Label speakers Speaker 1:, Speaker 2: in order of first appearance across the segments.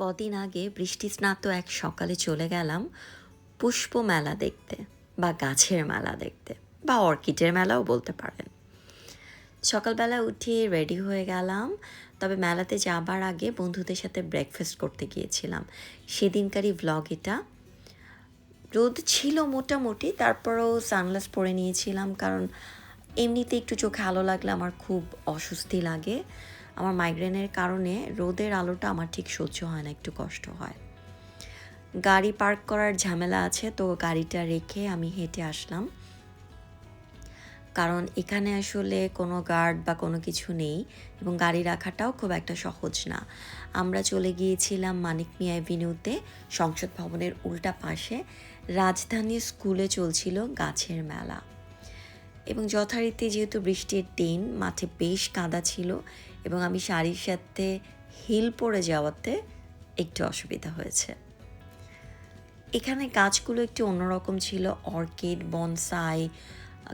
Speaker 1: কদিন আগে বৃষ্টি স্নাত এক সকালে চলে গেলাম পুষ্প মেলা দেখতে বা গাছের মেলা দেখতে বা অর্কিডের মেলাও বলতে পারেন। সকালবেলা উঠে রেডি হয়ে গেলাম, তবে মেলাতে যাবার আগে বন্ধুদের সাথে ব্রেকফাস্ট করতে গিয়েছিলাম। সেদিনকারই ভ্লগ এটা। রোদ ছিল মোটামুটি, তারপরেও সানগ্লাস পরে নিয়েছিলাম, কারণ এমনিতে একটু চোখে আলো লাগলে আমার খুব অস্বস্তি লাগে। আমার মাইগ্রেনের কারণে রোদের আলোটা আমার ঠিক সহ্য হয় না, একটু কষ্ট হয়। গাড়ি পার্ক করার ঝামেলা আছে, তো গাড়িটা রেখে আমি হেঁটে আসলাম। কারণ এখানে আসলে কোনো গার্ড বা কোনো কিছু নেই এবং গাড়ি রাখাটাও খুব একটা সহজ না। আমরা চলে গিয়েছিলাম মানিক মিয়া অ্যাভিনিউতে সংসদ ভবনের উল্টা পাশে। রাজধানী স্কুলে চলছিল গাছের মেলা। এবং যথারীতি যেহেতু বৃষ্টির দিন, মাঠে বেশ কাদা ছিল এবং আমি শাড়ির সাথে হিল পরে যাওয়াতে একটু অসুবিধা হয়েছে। এখানে গাছগুলো একটু অন্যরকম ছিল, অর্কিড, বনসাই,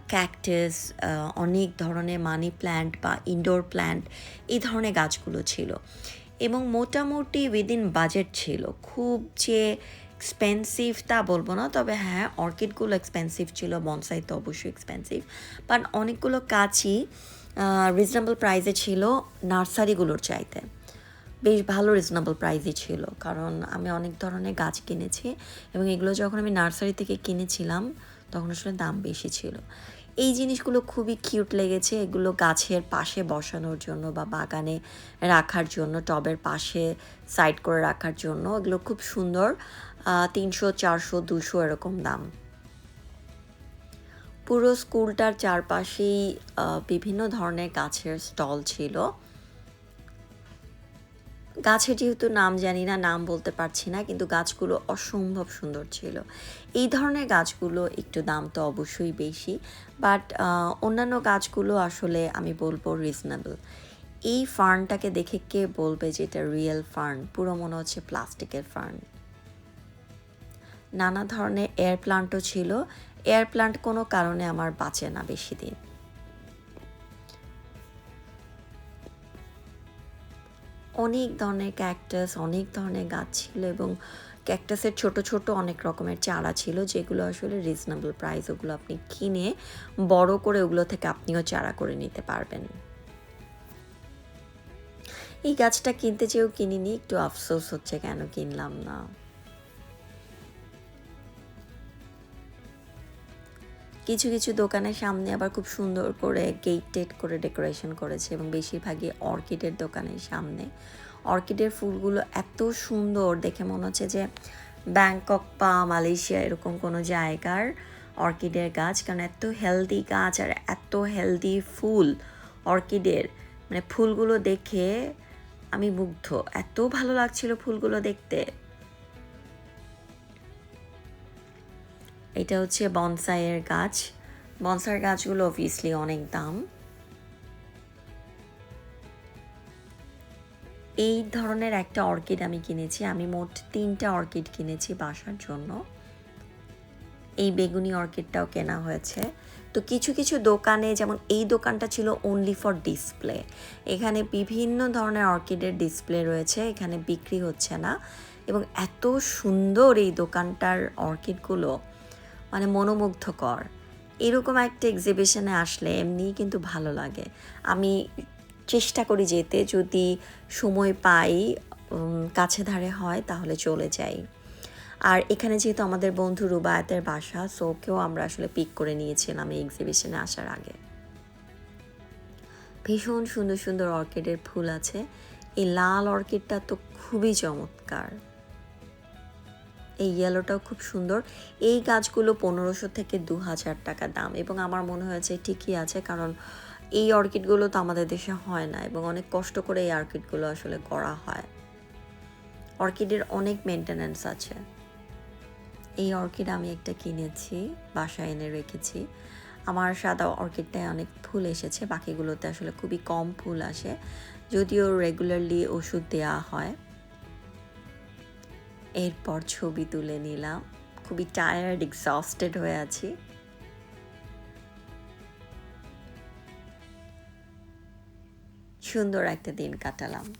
Speaker 1: ক্যাকটাস অনেক ধরনের মানি প্ল্যান্ট বা ইনডোর প্ল্যান্ট এই ধরনের গাছগুলো ছিল। এবং মোটামুটি উইদিন বাজেট ছিল। খুব যে এক্সপেন্সিভ তা বলব না, তবে হ্যাঁ অর্কিডগুলো এক্সপেন্সিভ ছিল, বনসাই তো অবশ্যই এক্সপেন্সিভ বাট অনেকগুলো গাছই রিজনেবল প্রাইসে ছিল নার্সারিগুলোর চাইতে। বেশ ভালো রিজনেবল প্রাইসই ছিল, কারণ আমি অনেক ধরনের গাছ কিনেছি এবং এগুলো যখন আমি নার্সারি থেকে কিনেছিলাম, তখন আসলে দাম বেশি ছিল। এই জিনিসগুলো খুবই কিউট লেগেছে, এগুলো গাছের পাশে বসানোর জন্য বা বাগানে রাখার জন্য, টবের পাশে সাইড করে রাখার জন্য। এগুলো খুব সুন্দর তিনশো, চারশো, দুশো এরকম দাম। পুরো স্কুলটার চারপাশেই বিভিন্ন ধরনের গাছের স্টল ছিল। গাছের যেহেতু নাম জানি না, নাম বলতে পারছি না, কিন্তু গাছগুলো অসম্ভব সুন্দর ছিল। এই ধরনের গাছগুলো একটু দাম তো অবশ্যই বেশি, বাট অন্যান্য গাছগুলো আসলে আমি বলব রিজনেবল এই ফার্নটাকে দেখে কে বলবে যে এটা রিয়েল ফার্ন? পুরো মনে হচ্ছে প্লাস্টিকের ফার্ন। নানা ধরনের এয়ার প্লান্টও ছিল এয়ার প্লান্ট কোনো কারণে আমার বাঁচে না বেশি দিন। অনেক ধরনের ক্যাকটাস অনেক ধরনের গাছ ছিল এবং ক্যাকটাসের ছোট ছোট অনেক রকমের চারা ছিল যেগুলো আসলে রিজনেবল প্রাইস ওগুলো আপনি কিনে বড় করে ওগুলো থেকে আপনিও চারা করে নিতে পারবেন। এই গাছটা কিনতে চেয়েও কিনিনি, একটু আফসোস হচ্ছে কেন কিনলাম না। কিছু কিছু দোকানের সামনে আবার খুব সুন্দর করে গেট টেট করে ডেকোরেশন করেছে এবং বেশিরভাগই অর্কিডের দোকানের সামনে। অর্কিডের ফুলগুলো এত সুন্দর, দেখে মনে হচ্ছে যে ব্যাংকক বা মালয়েশিয়া এরকম কোনো জায়গার অর্কিডের গাছ, কারণ এত হেলদি গাছ আর এত হেলদি ফুল অর্কিডের। মানে ফুলগুলো দেখে আমি মুগ্ধ। এত ভালো লাগছিল ফুলগুলো দেখতে। এটা হচ্ছে বনসাইয়ের গাছ। বনসাইয়ের গাছগুলো অবভিয়াসলি অনেক দাম। এই ধরনের একটা অর্কিড আমি কিনেছি। আমি মোট তিনটা অর্কিড কিনেছি বাসার জন্য। এই বেগুনি অর্কিডটাও কেনা হয়েছে। তো কিছু কিছু দোকানে, যেমন এই দোকানটা ছিল অনলি ফর ডিসপ্লে এখানে বিভিন্ন ধরনের অর্কিডের ডিসপ্লে রয়েছে। এখানে বিক্রি হচ্ছে না। এবং এত সুন্দর এই দোকানটার অর্কিডগুলো। মানে মনোমুগ্ধকর। এরকম একটা এক্সিবিশনে আসলে এমনিই কিন্তু ভালো লাগে। আমি চেষ্টা করি যেতে, যদি সময় পাই কাছে ধারে হয়, তাহলে চলে যাই। আর এখানে যেহেতু আমাদের বন্ধু রুবায়াতের বাসা সো ওকেও আমরা আসলে পিক করে নিয়েছিলাম এই এক্সিবিশনে আসার আগে। ভীষণ সুন্দর সুন্দর অর্কিডের ফুল আছে। এই লাল অর্কিডটা তো খুবই চমৎকার। এই ইয়েলোটাও খুব সুন্দর। এই গাছগুলো পনেরোশো থেকে দু হাজার টাকা দাম এবং আমার মনে হয়েছে ঠিকই আছে কারণ এই অর্কিডগুলো তো আমাদের দেশে হয় না এবং অনেক কষ্ট করে এই অর্কিডগুলো আসলে করা হয়। অর্কিডের অনেক মেনটেন্যান্স আছে। এই অর্কিড আমি একটা কিনেছি, বাসায় এনে রেখেছি। আমার সাদা অর্কিডটায় অনেক ফুল এসেছে, বাকিগুলোতে আসলে খুবই কম ফুল আসে। যদিও রেগুলারলি ওষুধ দেওয়া হয়। এরপর ছবি তুলে নিলাম। খুবই টায়ার্ড এক্সস্টেড হয়ে আছি। সুন্দর একটা দিন কাটালাম।